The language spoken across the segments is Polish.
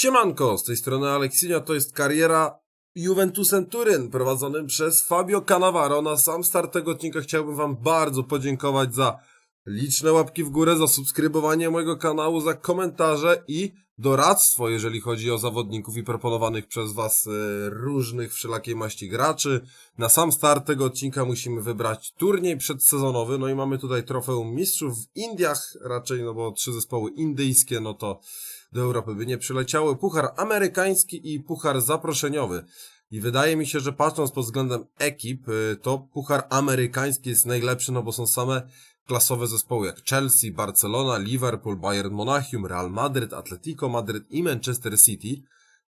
Siemanko, z tej strony Aleksinio, to jest kariera Juventusem Turyn prowadzonym przez Fabio Cannavaro. Na sam start tego odcinka chciałbym wam bardzo podziękować za liczne łapki w górę, za subskrybowanie mojego kanału, za komentarze i doradztwo, jeżeli chodzi o zawodników i proponowanych przez was e, różnych wszelakiej maści graczy. Na sam start tego odcinka musimy wybrać turniej przedsezonowy, no i mamy tutaj trofeum mistrzów w Indiach, raczej, no bo trzy zespoły indyjskie, no to do Europy by nie przyleciały. Puchar amerykański i puchar zaproszeniowy. I wydaje mi się, że patrząc pod względem ekip, y, to puchar amerykański jest najlepszy, no bo są same klasowe zespoły jak Chelsea, Barcelona, Liverpool, Bayern Monachium, Real Madrid, Atletico Madrid i Manchester City.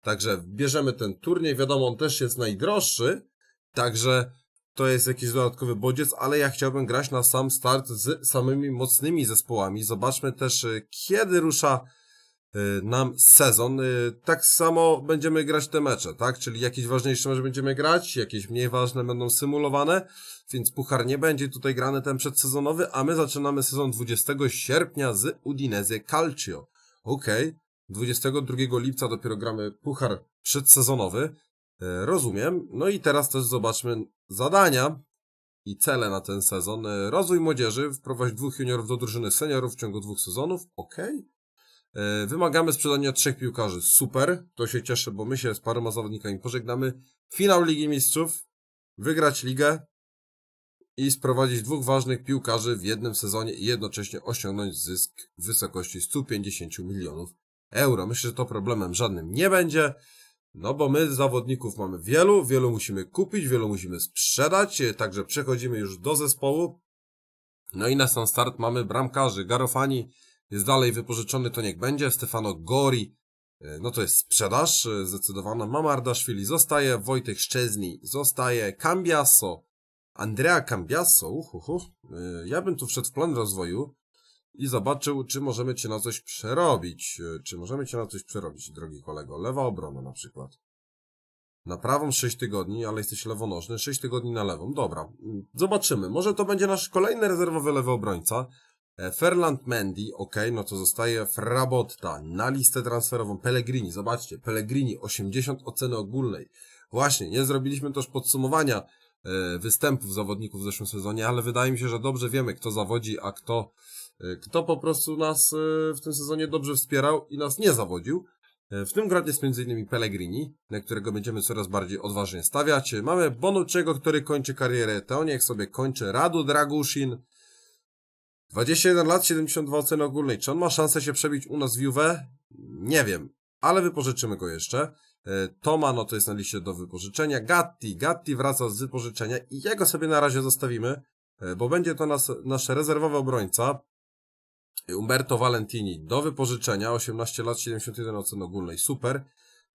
Także bierzemy ten turniej. Wiadomo, on też jest najdroższy, także to jest jakiś dodatkowy bodziec, ale ja chciałbym grać na sam start z samymi mocnymi zespołami. Zobaczmy też, y, kiedy rusza nam sezon. Y, Tak samo będziemy grać te mecze, tak? Czyli jakieś ważniejsze mecze będziemy grać, jakieś mniej ważne będą symulowane, więc puchar nie będzie tutaj grany ten przedsezonowy, a my zaczynamy sezon 20 sierpnia z Udinese Calcio. Okej, 22 lipca dopiero gramy puchar przedsezonowy. E, Rozumiem. No i teraz też zobaczmy zadania i cele na ten sezon. E, Rozwój młodzieży, wprowadź dwóch juniorów do drużyny seniorów w ciągu dwóch sezonów. Okej. E, Wymagamy sprzedania trzech piłkarzy. Super, to się cieszę, bo my się z paroma zawodnikami pożegnamy. Finał Ligi Mistrzów, wygrać ligę i sprowadzić dwóch ważnych piłkarzy w jednym sezonie i jednocześnie osiągnąć zysk w wysokości 150 milionów euro. Myślę, że to problemem żadnym nie będzie. No bo my zawodników mamy wielu, wielu musimy kupić, wielu musimy sprzedać, e, także przechodzimy już do zespołu. No i na sam start mamy bramkarzy. Garofani jest dalej wypożyczony, to niech będzie. Stefano Gori, e, no to jest sprzedaż e, zdecydowana. Mamardaszwili zostaje, Wojtek Szczezni zostaje, Cambiasso, Andrea Cambiasso, uhuhu. E, Ja bym tu wszedł w plan rozwoju i zobaczył, czy możemy cię na coś przerobić. Czy możemy cię na coś przerobić, drogi kolego. Lewa obrona na przykład. Na prawą 6 tygodni, ale jesteś lewonożny, 6 tygodni na lewą. Dobra, zobaczymy. Może to będzie nasz kolejny rezerwowy lewy obrońca. E, Ferland Mendy, ok, no to zostaje Frabotta na listę transferową. Pellegrini, zobaczcie, Pellegrini 80 oceny ogólnej. Właśnie, nie zrobiliśmy też podsumowania e, występów zawodników w zeszłym sezonie, ale wydaje mi się, że dobrze wiemy, kto zawodzi, a kto, e, kto po prostu nas w tym sezonie dobrze wspierał i nas nie zawodził. W tym gronie jest m.in. Pellegrini, na którego będziemy coraz bardziej odważnie stawiać. Mamy Bonucciego, który kończy karierę, to niech sobie kończy Radu Dragusin. 21 lat, 72 oceny ogólnej. Czy on ma szansę się przebić u nas w Juve? Nie wiem, ale wypożyczymy go jeszcze. E, Toma, no to jest na liście do wypożyczenia. Gatti, Gatti wraca z wypożyczenia i jego sobie na razie zostawimy, e, bo będzie to nas, nasz rezerwowy obrońca. Umberto Valentini do wypożyczenia, 18 lat, 71 ocen ogólnej, super.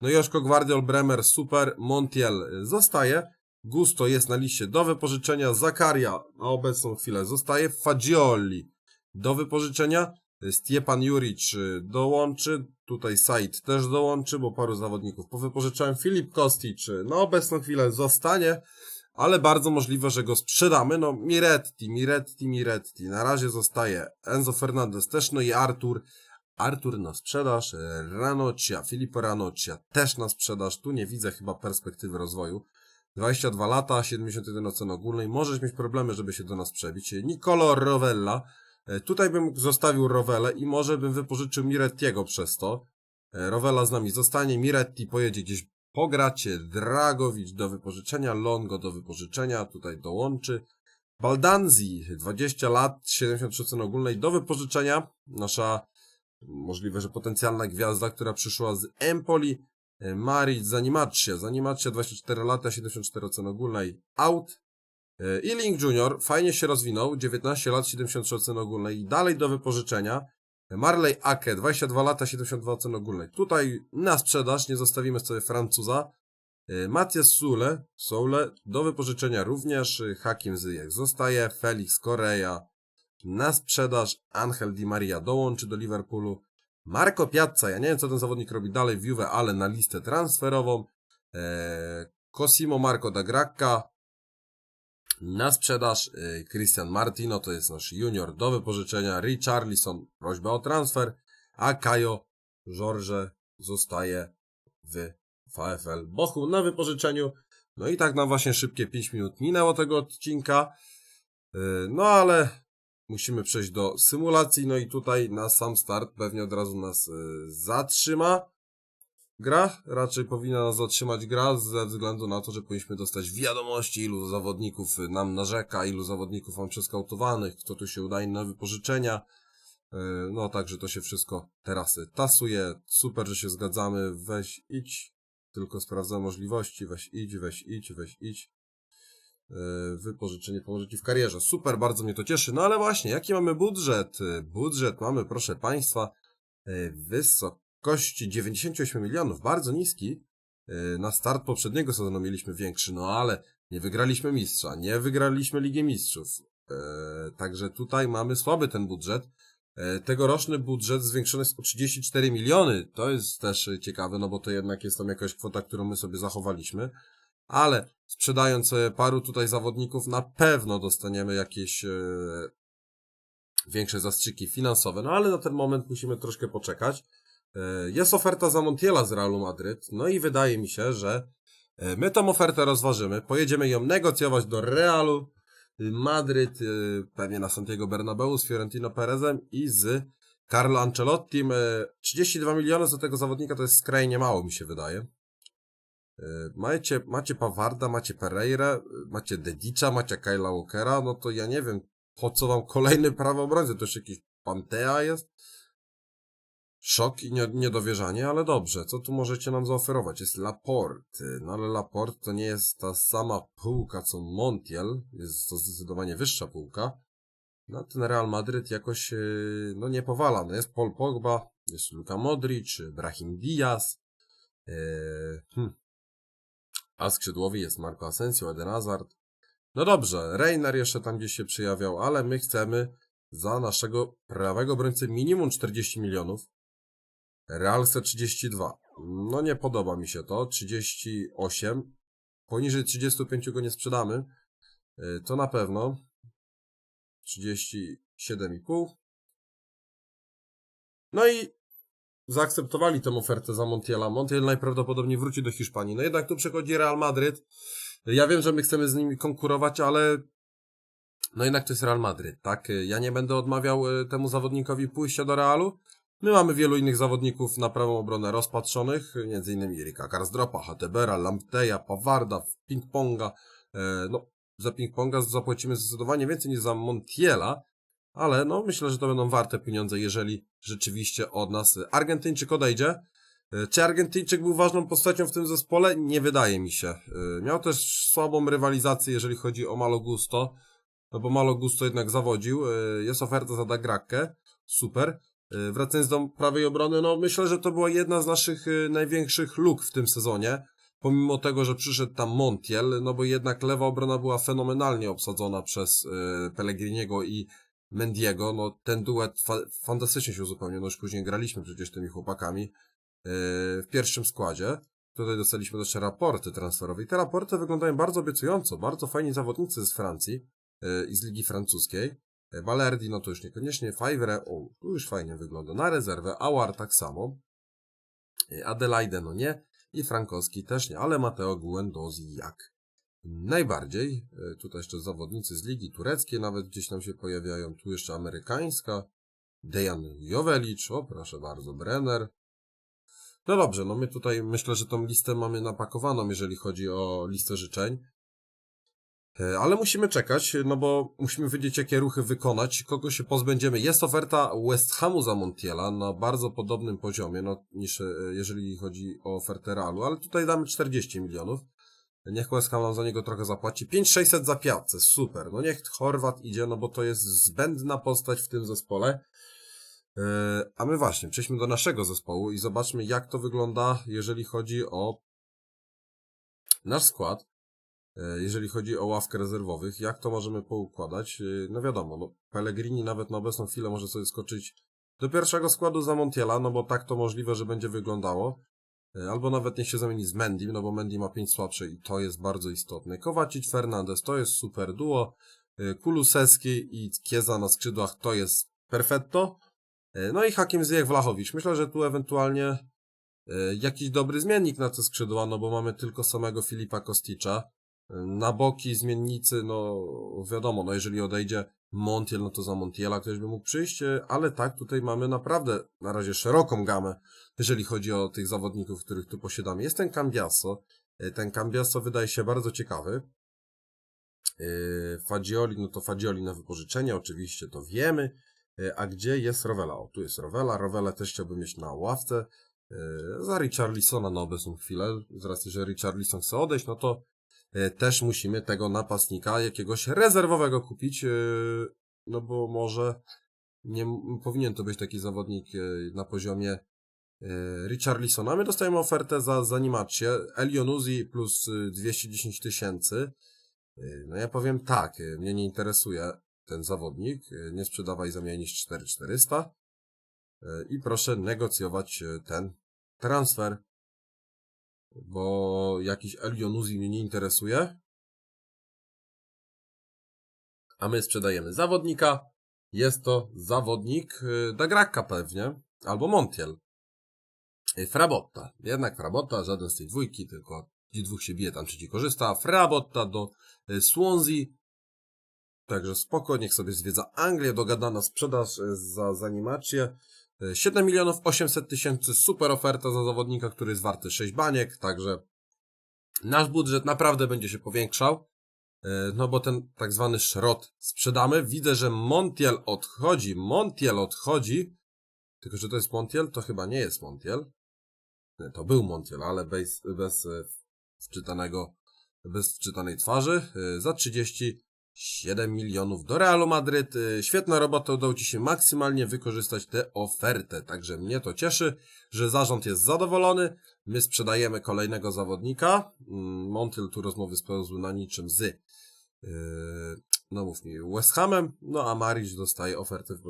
No Joszko Gwardiol Bremer, super. Montiel zostaje. Gusto jest na liście do wypożyczenia. Zakaria na obecną chwilę zostaje. Fagioli do wypożyczenia. Stiepan Juric y, dołączy. Tutaj Said też dołączy, bo paru zawodników powypożyczałem. Filip Kostic y, na obecną chwilę zostanie ale bardzo możliwe, że go sprzedamy. No, Miretti, Miretti, Miretti. Na razie zostaje Enzo Fernandez też, no i Artur. Artur na sprzedaż, Ranocchia, Filippo Ranocchia też na sprzedaż. Tu nie widzę chyba perspektywy rozwoju. 22 lata, 71 ocen ogólnej. Możesz mieć problemy, żeby się do nas przebić. Nicolo Rovella. E, Tutaj bym zostawił Rovellę i może bym wypożyczył Mirettiego przez to. E, Rovella z nami zostanie, Miretti pojedzie gdzieś pogracie, Dragowicz do wypożyczenia, Longo do wypożyczenia, tutaj dołączy. Baldanzi, 20 lat, 73 oceny ogólnej do wypożyczenia. Nasza możliwe, że potencjalna gwiazda, która przyszła z Empoli. E, Maric, Zanimacja, Zanimacja, 24 lata, 74 oceny ogólnej, out. E, Ealing Junior, fajnie się rozwinął, 19 lat, 73 oceny ogólnej i dalej do wypożyczenia. Marley Ake, 22 lata, 72 oceny ogólnej. Tutaj na sprzedaż, nie zostawimy sobie Francuza. E, Matias Sule, Soule, do wypożyczenia również. e, Hakim Zyjek zostaje. Felix Correa na sprzedaż. Angel Di Maria dołączy do Liverpoolu. Marco Piazza, ja nie wiem co ten zawodnik robi dalej w Juve, ale na listę transferową. E, Cosimo Marco da Gracca na sprzedaż. e, Christian Martino to jest nasz junior do wypożyczenia. Richarlison prośba o transfer. A Kajo George zostaje w VfL Bochum na wypożyczeniu. No i tak nam właśnie szybkie 5 minut minęło tego odcinka. Yy, No ale musimy przejść do symulacji. No i tutaj na sam start pewnie od razu nas yy, zatrzyma gra. Raczej powinna nas zatrzymać gra ze względu na to, że powinniśmy dostać wiadomości, ilu zawodników y, nam narzeka, ilu zawodników mam przeskautowanych, kto tu się udaje na wypożyczenia. Yy, No także to się wszystko teraz y, tasuje. Super, że się zgadzamy. Weź idź. Tylko sprawdzam możliwości. Weź idź, weź idź, weź idź. Yy, Wypożyczenie pomoże Ci w karierze. Super, bardzo mnie to cieszy. No ale właśnie, jaki mamy budżet? Yy, Budżet mamy, proszę Państwa, yy, wysokości 98 milionów, bardzo niski. Na start poprzedniego sezonu mieliśmy większy, no ale nie wygraliśmy mistrza, nie wygraliśmy Ligi Mistrzów. Także tutaj mamy słaby ten budżet. E, Tegoroczny budżet zwiększony jest o 34 miliony. To jest też e, ciekawe, no bo to jednak jest tam jakaś kwota, którą my sobie zachowaliśmy. Ale sprzedając e, paru tutaj zawodników, na pewno dostaniemy jakieś e, większe zastrzyki finansowe. No ale na ten moment musimy troszkę poczekać. E, Jest oferta za Montiela z Realu Madryt. No i wydaje mi się, że my tą ofertę rozważymy. Pojedziemy ją negocjować do Realu Madryt, pewnie na Santiago Bernabeu z Fiorentino Perezem i z Carlo Ancelottim. Y, 32 miliony za tego zawodnika to jest skrajnie mało, mi się wydaje. Y, Macie, macie Pawarda, macie Pereira, y, macie Dedicza, macie Kyla Walkera, no to ja nie wiem, po co wam kolejny prawo obrońcy, to już jakiś Pantea jest? Szok i nie- niedowierzanie, ale dobrze. Co tu możecie nam zaoferować? Jest Laporte. No ale Laporte to nie jest ta sama półka co Montiel. Jest to zdecydowanie wyższa półka. No ten Real Madryt jakoś yy, no nie powala. No jest Paul Pogba, jest Luka Modric, Brahim Diaz. Yy, hmm. A skrzydłowi jest Marco Asensio, Eden Hazard. No dobrze, Reiner jeszcze tam gdzieś się przejawiał, ale my chcemy za naszego prawego obrońcę minimum 40 milionów. Real chce 32. No nie podoba mi się to. 38. Poniżej 35 go nie sprzedamy. Y, To na pewno. 37,5. No i zaakceptowali tę ofertę za Montiela. Montiel najprawdopodobniej wróci do Hiszpanii. No jednak tu przychodzi Real Madryt. Ja wiem, że my chcemy z nimi konkurować, ale no jednak to jest Real Madryt, tak? Ja nie będę odmawiał y, temu zawodnikowi pójścia do Realu. My mamy wielu innych zawodników na prawą obronę rozpatrzonych, między innymi Erika Karsdropa, Hatebera, Lampteja, Pawarda, Ping-Ponga. E, no, za Ping-Ponga zapłacimy zdecydowanie więcej niż za Montiela, ale no, myślę, że to będą warte pieniądze, jeżeli rzeczywiście od nas Argentyńczyk odejdzie. E, Czy Argentyńczyk był ważną postacią w tym zespole? Nie wydaje mi się. E, Miał też słabą rywalizację, jeżeli chodzi o Malo Gusto, no bo Malo Gusto jednak zawodził. E, Jest oferta za Dagrakke, super. Wracając do prawej obrony, no myślę, że to była jedna z naszych największych luk w tym sezonie. Pomimo tego, że przyszedł tam Montiel, no bo jednak lewa obrona była fenomenalnie obsadzona przez Pellegriniego i Mendiego. No ten duet fa fantastycznie się uzupełnił. No już później graliśmy przecież tymi chłopakami e, w pierwszym składzie. Tutaj dostaliśmy też raporty transferowe i te raporty wyglądają bardzo obiecująco. Bardzo fajni zawodnicy z Francji e, i z Ligi Francuskiej. E, Balerdi, no to już niekoniecznie. Favre, o, tu już fajnie wygląda. Na rezerwę. Awar tak samo. Adelaide, no nie. I Frankowski też nie, ale Mateo Guendouzi jak najbardziej. E, Tutaj jeszcze zawodnicy z Ligi Tureckiej nawet gdzieś nam się pojawiają. Tu jeszcze amerykańska. Dejan Jovelicz, o proszę bardzo, Brenner. No dobrze, no my tutaj myślę, że tą listę mamy napakowaną, jeżeli chodzi o listę życzeń. E, Ale musimy czekać, no bo musimy wiedzieć, jakie ruchy wykonać, kogo się pozbędziemy. Jest oferta West Hamu za Montiela na bardzo podobnym poziomie, no, niż e, jeżeli chodzi o ofertę Realu, ale tutaj damy 40 milionów. Niech Ham nam za niego trochę zapłaci. 5600 za piatce, super. No niech Chorwat idzie, no bo to jest zbędna postać w tym zespole. E, A my właśnie, przejdźmy do naszego zespołu i zobaczmy, jak to wygląda, jeżeli chodzi o nasz skład. E, jeżeli chodzi o ławkę rezerwowych, jak to możemy poukładać? E, No wiadomo, no Pellegrini nawet na obecną chwilę może sobie skoczyć do pierwszego składu za Montiela, no bo tak to możliwe, że będzie wyglądało. E, Albo nawet niech się zamieni z Mendim, no bo Mendy ma 5 słabsze i to jest bardzo istotne. Kowacic, Fernandez, to jest super duo. E, Kulusewski i Kieza na skrzydłach, to jest perfetto. E, No i Hakim Ziyech Wlachowicz. Myślę, że tu ewentualnie Jakiś dobry zmiennik na te skrzydła, no bo mamy tylko samego Filipa Kosticza. E, Na boki zmiennicy, no wiadomo, no jeżeli odejdzie Montiel, no to za Montiela ktoś by mógł przyjść, e, ale tak, tutaj mamy naprawdę na razie szeroką gamę, jeżeli chodzi o tych zawodników, których tu posiadamy. Jest ten Cambiaso, E, ten Cambiaso wydaje się bardzo ciekawy. Yy, Fagioli, no to Fagioli na wypożyczenie, oczywiście to wiemy. A gdzie jest Rovella? O, tu jest Rovella. Rovella też chciałbym mieć na ławce. Za Richarlisona na obecną chwilę. Z racji, że Richarlison chce odejść, no to też musimy tego napastnika jakiegoś rezerwowego kupić. yy, No bo może nie powinien to być taki zawodnik yy, na poziomie Richarlisona. My dostajemy ofertę za, za Animację. Elionuzi plus yy, 210 tysięcy. No ja powiem tak, mnie nie interesuje ten zawodnik, nie sprzedawaj za mniej niż 4400 yy, i proszę negocjować ten transfer, bo jakiś Elionuzi mnie nie interesuje, a my sprzedajemy zawodnika, jest to zawodnik yy, Dagraka pewnie, albo Montiel. Yy, Frabotta, jednak Frabotta, żaden z tej dwójki, tylko ci dwóch się bije, tam trzeci korzysta, Frabotta do y, Swansea. Także spoko, niech sobie zwiedza Anglię, dogadana sprzedaż y, za, za animację. Y, 7 milionów 800 tysięcy, super oferta za zawodnika, który jest warty 6 baniek, także nasz budżet naprawdę będzie się powiększał, e, no bo ten tak zwany szrot sprzedamy. Widzę, że Montiel odchodzi, Montiel odchodzi, tylko że to jest Montiel? To chyba nie jest Montiel. To był Montiel, ale bez, bez e, wczytanego, bez wczytanej twarzy. E, za 30 7 milionów do Realu Madryt. Y, świetna robota, udało Ci się maksymalnie wykorzystać tę ofertę. Także mnie to cieszy, że zarząd jest zadowolony. My sprzedajemy kolejnego zawodnika. Mm, Montyl tu rozmowy spełzły na niczym z, y, no mów mi, West Hamem. No a Marić dostaje ofertę w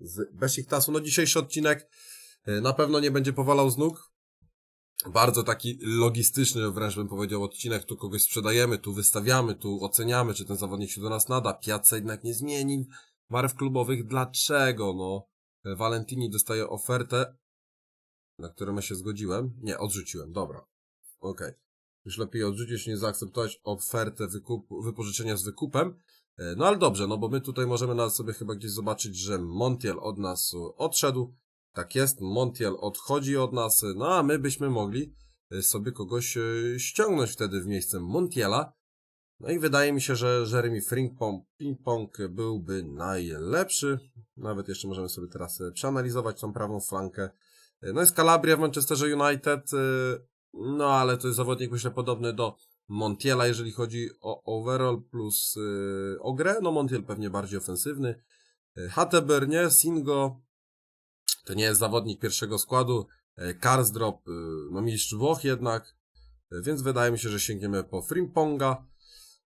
z Besiktasu. No dzisiejszy odcinek y, na pewno nie będzie powalał z nóg bardzo taki logistyczny, wręcz bym powiedział, odcinek. Tu kogoś sprzedajemy, tu wystawiamy, tu oceniamy, czy ten zawodnik się do nas nada. Piazza jednak nie zmieni barw klubowych. Dlaczego? No, Valentini dostaje ofertę, na którą ja się zgodziłem. Nie, odrzuciłem. Dobra. Okej. Już lepiej odrzucić, nie zaakceptować ofertę wykupu, wypożyczenia z wykupem. E, No ale dobrze, no bo my tutaj możemy nawet sobie chyba gdzieś zobaczyć, że Montiel od nas e, odszedł. Tak jest, Montiel odchodzi od nas, no a my byśmy mogli y, sobie kogoś y, ściągnąć wtedy w miejsce Montiela. No i wydaje mi się, że Jeremy Frimpong byłby najlepszy. Nawet jeszcze możemy sobie teraz y, przeanalizować tą prawą flankę. No jest Calabria w Manchesterze United, no ale to jest zawodnik myślę podobny do Montiela, jeżeli chodzi o overall plus o grę. No Montiel pewnie bardziej ofensywny. Hatteber nie, Singo to nie jest zawodnik pierwszego składu. E, Karsdrop, y, no mistrz Włoch jednak. E, Więc wydaje mi się, że sięgniemy po Frimponga.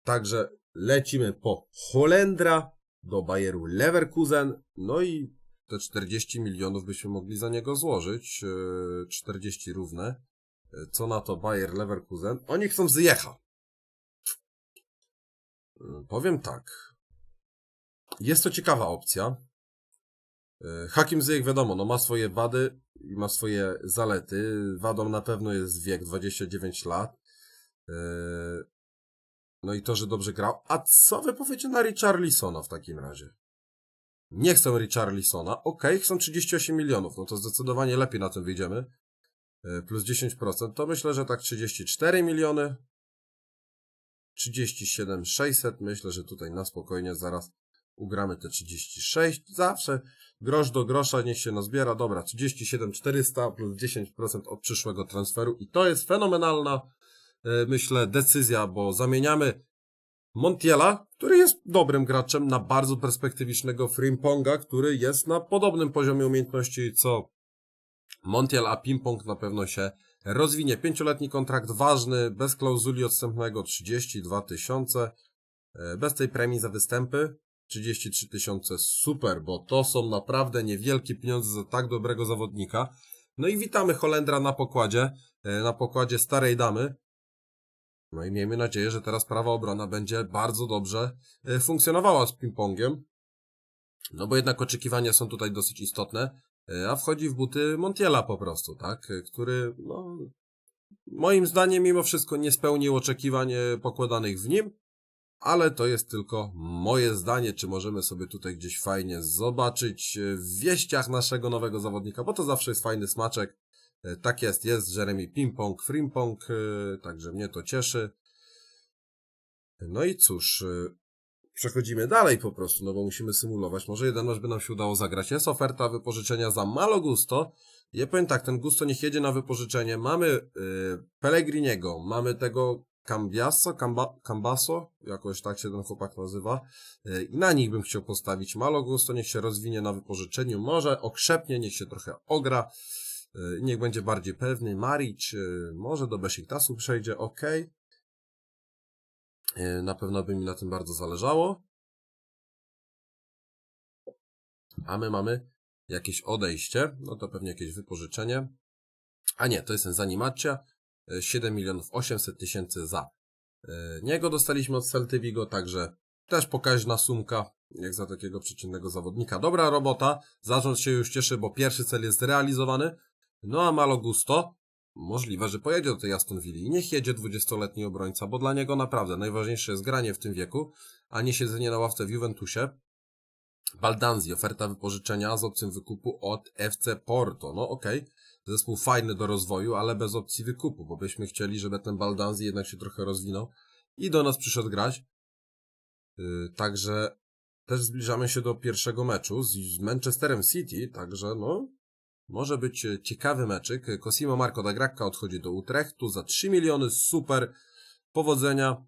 Także lecimy po Holendra do Bayeru Leverkusen. No i te 40 milionów byśmy mogli za niego złożyć. e, 40 równe. E, Co na to Bayer Leverkusen? Oni chcą zjecha. E, Powiem tak. Jest to ciekawa opcja. E, Hakim Ziyech wiadomo, no ma swoje wady i ma swoje zalety. Wadą na pewno jest wiek 29 lat. E, No i to, że dobrze grał. A co wy powiecie na Richarlisona w takim razie? Nie chcą Richarlisona. Okej, chcą 38 milionów. No to zdecydowanie lepiej na tym wyjdziemy. E, Plus 10%. To myślę, że tak 34 miliony. 37 600. Myślę, że tutaj na spokojnie zaraz ugramy te 36. Zawsze grosz do grosza niech się nazbiera. Dobra, 37 400 plus 10% od przyszłego transferu i to jest fenomenalna, e, myślę, decyzja, bo zamieniamy Montiela, który jest dobrym graczem, na bardzo perspektywicznego Frimponga, który jest na podobnym poziomie umiejętności co Montiel, a Pimpong na pewno się rozwinie. Pięcioletni kontrakt ważny, bez klauzuli odstępnego 32 tysiące, e, bez tej premii za występy 33 tysiące, super, bo to są naprawdę niewielkie pieniądze za tak dobrego zawodnika. No i witamy Holendra na pokładzie, e, na pokładzie starej damy. No i miejmy nadzieję, że teraz prawa obrona będzie bardzo dobrze e, funkcjonowała z ping-pongiem. No bo jednak oczekiwania są tutaj dosyć istotne. e, a wchodzi w buty Montiela po prostu, tak? Który, no, moim zdaniem mimo wszystko nie spełnił oczekiwań pokładanych w nim, ale to jest tylko moje zdanie, czy możemy sobie tutaj gdzieś fajnie zobaczyć e, w wieściach naszego nowego zawodnika, bo to zawsze jest fajny smaczek. E, Tak jest, jest Jeremy Pimpong, Frimpong, e, także mnie to cieszy. No i cóż, przechodzimy dalej po prostu, no bo musimy symulować. Może jeden mecz by nam się udało zagrać. Jest oferta wypożyczenia za Malo Gusto. Ja powiem tak, ten Gusto niech jedzie na wypożyczenie. Mamy y, Pellegriniego, mamy tego Cambiaso, Camba, Cambaso, jakoś tak się ten chłopak nazywa. Y, I na nich bym chciał postawić. Malo Gusto niech się rozwinie na wypożyczeniu. Może okrzepnie, niech się trochę ogra. Y, niech będzie bardziej pewny. Maric, y, może do Besiktasu przejdzie, ok. Na pewno by mi na tym bardzo zależało. A my mamy jakieś odejście, no to pewnie jakieś wypożyczenie. A nie, to jest ten Zanimacia, 7 milionów 800 tysięcy za y, niego dostaliśmy od Celty Vigo, także też pokaźna sumka, jak za takiego przeciętnego zawodnika. Dobra robota, zarząd się już cieszy, bo pierwszy cel jest zrealizowany. No a Malo Gusto, możliwe, że pojedzie do tej Aston Villa niech jedzie 20-letni obrońca, bo dla niego naprawdę najważniejsze jest granie w tym wieku, a nie siedzenie na ławce w Juventusie. Baldanzi, oferta wypożyczenia z opcją wykupu od FC Porto. No okej, zespół fajny do rozwoju, ale bez opcji wykupu, bo byśmy chcieli, żeby ten Baldanzi jednak się trochę rozwinął i do nas przyszedł grać. Yy, także też zbliżamy się do pierwszego meczu z, Manchesterem City, także no, może być e, ciekawy meczyk. Cosimo Marco da Gracca odchodzi do Utrechtu za 3 miliony, super, powodzenia.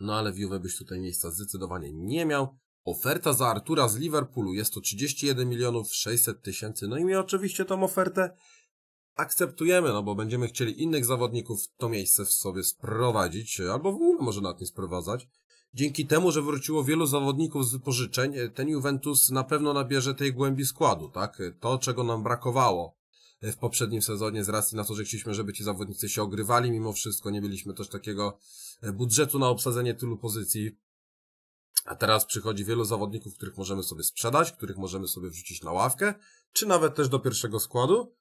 No ale Juve byś tutaj miejsca zdecydowanie nie miał. Oferta za Artura z Liverpoolu jest to 31 milionów 600 tysięcy. No i my oczywiście tą ofertę akceptujemy, no bo będziemy chcieli innych zawodników w to miejsce w sobie sprowadzić, albo w ogóle może nawet nie sprowadzać. Dzięki temu, że wróciło wielu zawodników z wypożyczeń, ten Juventus na pewno nabierze tej głębi składu, tak? To, czego nam brakowało w poprzednim sezonie z racji na to, że chcieliśmy, żeby ci zawodnicy się ogrywali mimo wszystko, nie mieliśmy też takiego budżetu na obsadzenie tylu pozycji. A teraz przychodzi wielu zawodników, których możemy sobie sprzedać, których możemy sobie wrzucić na ławkę, czy nawet też do pierwszego składu.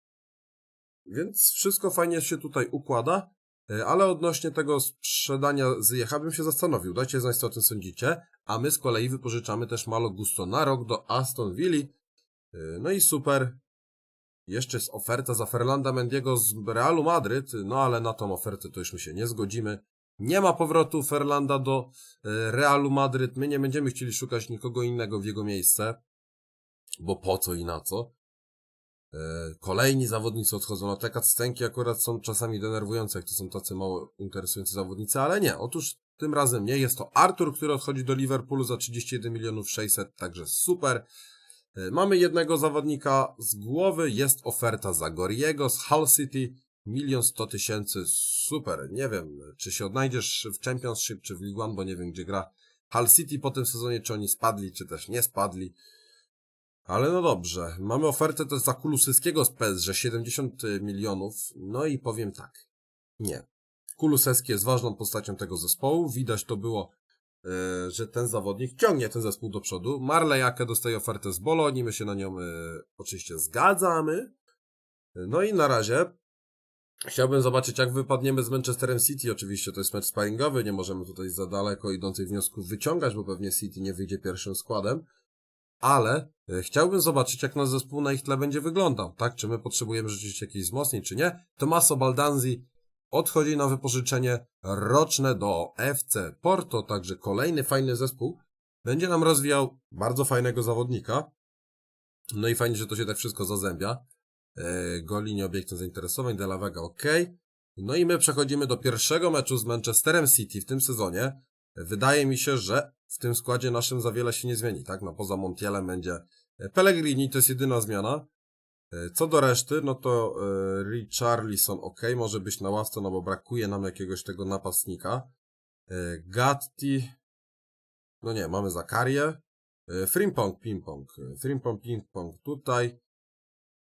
Więc wszystko fajnie się tutaj układa, e, ale odnośnie tego sprzedania Zjecha bym się zastanowił. Dajcie znać, co o tym sądzicie. A my z kolei wypożyczamy też Malo Gusto na rok do Aston Villa. E, No i super. Jeszcze jest oferta za Ferlanda Mendiego z Realu Madryt, no ale na tą ofertę to już my się nie zgodzimy. Nie ma powrotu Ferlanda do e, Realu Madryt. My nie będziemy chcieli szukać nikogo innego w jego miejsce, bo po co i na co. E, Kolejni zawodnicy odchodzą. No te scenki akurat są czasami denerwujące, jak to są tacy mało interesujący zawodnicy, ale nie. Otóż tym razem nie. Jest to Artur, który odchodzi do Liverpoolu za 31 milionów 600, także super. E, Mamy jednego zawodnika z głowy, jest oferta za Goriego z Hull City, milion sto tysięcy, super, nie wiem, czy się odnajdziesz w Championship, czy w League One, bo nie wiem, gdzie gra Hull City po tym sezonie, czy oni spadli, czy też nie spadli. Ale no dobrze, mamy ofertę też za Kulusyskiego z PSG, 70 milionów, no i powiem tak, nie. Kulusewski jest ważną postacią tego zespołu, widać to było, e, że ten zawodnik ciągnie ten zespół do przodu. Marley Jake dostaje ofertę z Bolonii, my się na nią e, oczywiście zgadzamy. No i na razie Chciałbym zobaczyć, jak wypadniemy z Manchesterem City. Oczywiście to jest mecz sparingowy, nie możemy tutaj za daleko idących wniosków wyciągać, bo pewnie City nie wyjdzie pierwszym składem. Ale e, chciałbym zobaczyć, jak nasz zespół na ich tle będzie wyglądał, tak? Czy my potrzebujemy rzeczywiście jakichś wzmocnień, czy nie? Tommaso Baldanzi odchodzi na wypożyczenie roczne do FC Porto, także kolejny fajny zespół będzie nam rozwijał bardzo fajnego zawodnika. No i fajnie, że to się tak wszystko zazębia. E, Goli nie obiektem zainteresowań, De La Vega ok. No i my przechodzimy do pierwszego meczu z Manchesterem City w tym sezonie. Wydaje mi się, że w tym składzie naszym za wiele się nie zmieni, tak? No poza Montielem będzie Pellegrini, to jest jedyna zmiana. E, Co do reszty, no to e, Richarlison ok, może być na ławce, no bo brakuje nam jakiegoś tego napastnika. E, Gatti, no nie, mamy Zakarię. E, Frimpong, Pimpong, e, Frimpong, Pimpong tutaj.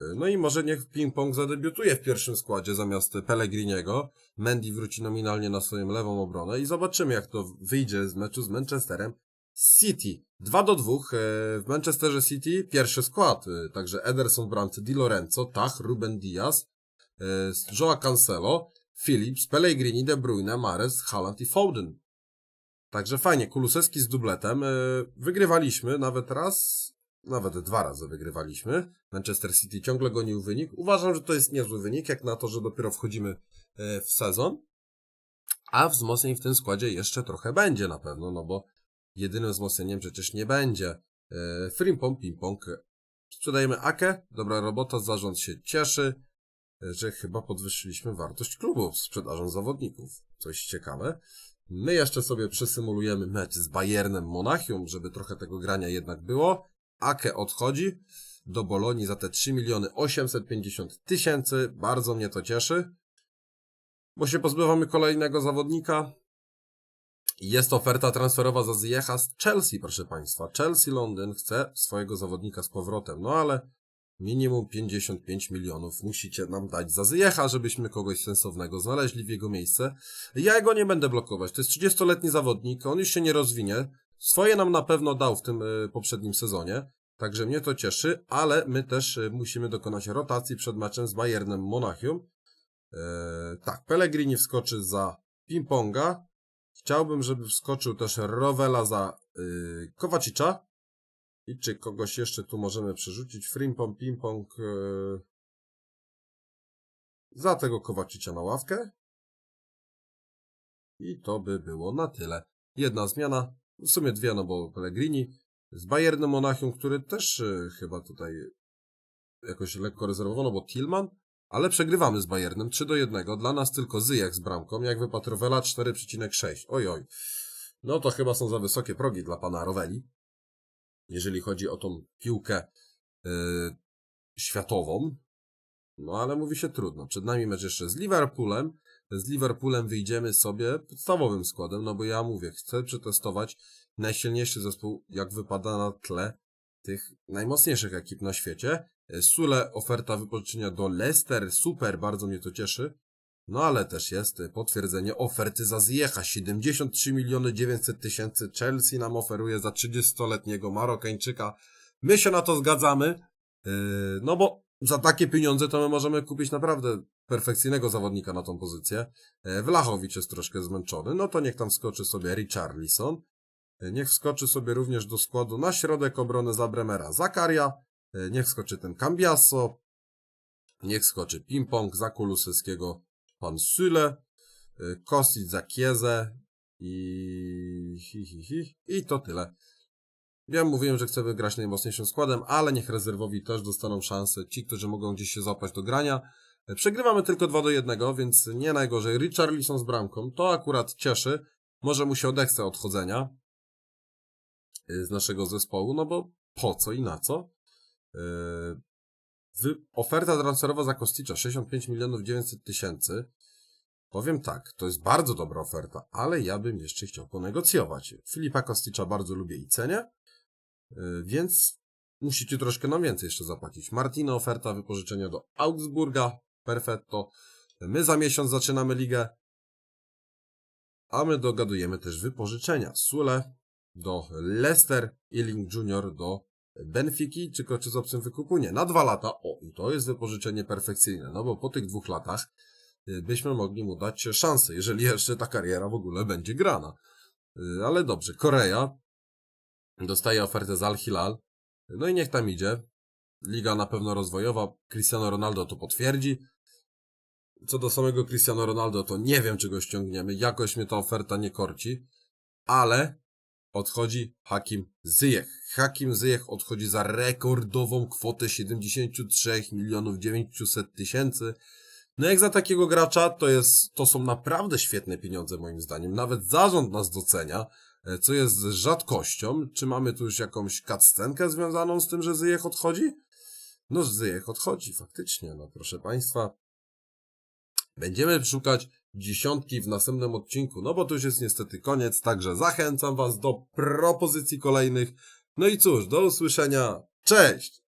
No i może niech ping-pong zadebiutuje w pierwszym składzie zamiast Pellegriniego. Mendy wróci nominalnie na swoją lewą obronę i zobaczymy jak to wyjdzie z meczu z Manchesterem City. 2 do 2 e, w Manchesterze City pierwszy skład, e, także Ederson, Brandt, Di Lorenzo, Tach, Ruben Diaz, e, Joa Cancelo, Phillips, Pellegrini, De Bruyne, Mares, Haaland i Foden. Także fajnie, Kulusewski z dubletem. Wygrywaliśmy nawet raz, nawet dwa razy wygrywaliśmy. Manchester City ciągle gonił wynik. Uważam, że to jest niezły wynik, jak na to, że dopiero wchodzimy e, w sezon. A wzmocnień w tym składzie jeszcze trochę będzie na pewno, no bo jedynym wzmocnieniem przecież nie będzie. E, Frimpong, Pimpong. Sprzedajemy Akę, dobra robota, zarząd się cieszy, e, że chyba podwyższyliśmy wartość klubu sprzedażą zawodników. Coś ciekawe. My jeszcze sobie przesymulujemy mecz z Bayernem Monachium, żeby trochę tego grania jednak było. Ake odchodzi do Bolonii za te 3 miliony 850 tysięcy. Bardzo mnie to cieszy, bo się pozbywamy kolejnego zawodnika. Jest oferta transferowa za Zjecha z Chelsea, proszę Państwa. Chelsea Londyn chce swojego zawodnika z powrotem, no ale minimum 55 milionów musicie nam dać za Zjecha, żebyśmy kogoś sensownego znaleźli w jego miejsce. Ja go nie będę blokować. To jest 30-letni zawodnik, on już się nie rozwinie. Swoje nam na pewno dał w tym y, poprzednim sezonie, także mnie to cieszy, ale my też y, musimy dokonać rotacji przed meczem z Bayernem Monachium. E, tak, Pellegrini wskoczy za Pimponga. Chciałbym, żeby wskoczył też Rovela za y, Kowacicza. I czy kogoś jeszcze tu możemy przerzucić? Frimpong, Pimpong. Za tego Kowacicza na ławkę. I to by było na tyle. Jedna zmiana, w sumie dwie, no bo Pellegrini z Bayernem Monachium, który też y, chyba tutaj jakoś lekko rezerwowano, bo Tillman, ale przegrywamy z Bayernem 3 do 1. Dla nas tylko Zyjek z bramką, jak wypadł Rowela 4,6. Oj, oj. No to chyba są za wysokie progi dla pana Roweli, jeżeli chodzi o tą piłkę y, światową. No ale mówi się trudno. Przed nami mecz jeszcze z Liverpoolem. Z Liverpoolem wyjdziemy sobie podstawowym składem, no bo ja mówię, chcę przetestować najsilniejszy zespół, jak wypada na tle tych najmocniejszych ekip na świecie. Sule oferta wypożyczenia do Leicester, super, bardzo mnie to cieszy. No ale też jest potwierdzenie oferty za Zjecha, 73 miliony 900 tysięcy Chelsea nam oferuje za 30-letniego Marokańczyka. My się na to zgadzamy, yy, no bo za takie pieniądze to my możemy kupić naprawdę perfekcyjnego zawodnika na tą pozycję. Yy, Wlachowicz jest troszkę zmęczony, no to niech tam skoczy sobie Richarlison. Yy, Niech wskoczy sobie również do składu na środek obrony za Bremera Zakaria. Yy, Niech skoczy ten Cambiasso. Niech skoczy Pimpong za Kulusewskiego pan Syle. Kosic za Kiezę. I... Hi, hi, hi. I to tyle. Ja mówiłem, że chcę wygrać najmocniejszym składem, ale niech rezerwowi też dostaną szansę. Ci, którzy mogą gdzieś się złapać do grania. Przegrywamy tylko 2 do 1, więc nie najgorzej. Richarlison z bramką, to akurat cieszy. Może mu się odechce odchodzenia yy, z naszego zespołu, no bo po co i na co? Wy- Oferta transferowa za Kosticza 65 milionów 900 tysięcy. Powiem tak, to jest bardzo dobra oferta, ale ja bym jeszcze chciał ponegocjować. Filipa Kosticza bardzo lubię i cenię, więc musicie troszkę nam więcej jeszcze zapłacić. Martino oferta wypożyczenia do Augsburga, perfetto. My za miesiąc zaczynamy ligę, a my dogadujemy też wypożyczenia. Sule do Leicester, Ealing Junior do Benfiki, czy, czy z opcją wykupu? Nie, na dwa lata. O, i to jest wypożyczenie perfekcyjne, no bo po tych dwóch latach y, byśmy mogli mu dać szansę, jeżeli jeszcze ta kariera w ogóle będzie grana. Y, Ale dobrze, Korea dostaje ofertę z Al-Hilal, no i niech tam idzie. Liga na pewno rozwojowa, Cristiano Ronaldo to potwierdzi. Co do samego Cristiano Ronaldo, to nie wiem, czy go ściągniemy, jakoś mnie ta oferta nie korci, ale odchodzi Hakim Zyjech. Hakim Zyjech odchodzi za rekordową kwotę 73 milionów 900 tysięcy. No jak za takiego gracza, to jest, to są naprawdę świetne pieniądze moim zdaniem. Nawet zarząd nas docenia, co jest rzadkością. Czy mamy tu już jakąś cutscenkę związaną z tym, że Zyjech odchodzi? No Zyjech odchodzi, faktycznie, no proszę Państwa. Będziemy szukać dziesiątki w następnym odcinku, no bo to już jest niestety koniec, także zachęcam Was do propozycji kolejnych. No i cóż, do usłyszenia. Cześć!